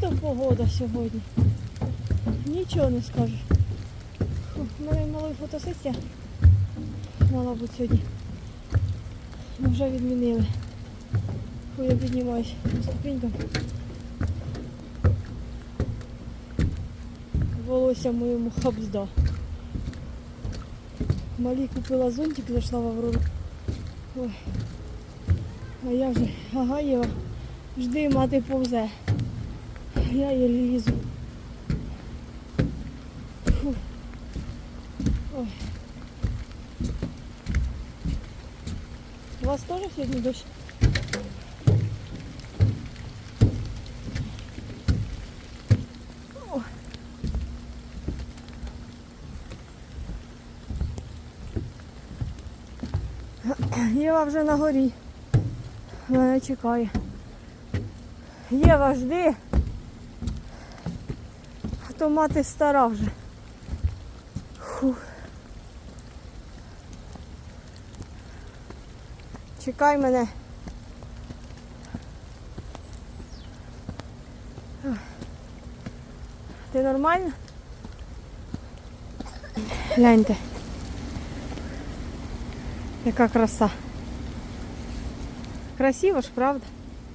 То погода сьогодні? Нічого не скажеш. Фу, У мене малої фотосесія. Мала бути сьогодні. Ну, вже відмінили. Фу, я піднімаюсь по ступенькам. Волосся моєму хабзда. Малі купила зонтик, зайшла в Аврору. Ой. А я вже, ага, Єва, жди, мати повзе. Я її лізу. Ой. У вас теж сьогодні дощ? Єва вже на горі. Мене чекає. Єва, жди. То мати стара вже. Фух. Чекай мене. Ти нормально? Гляньте. Яка краса. Красиво ж, правда?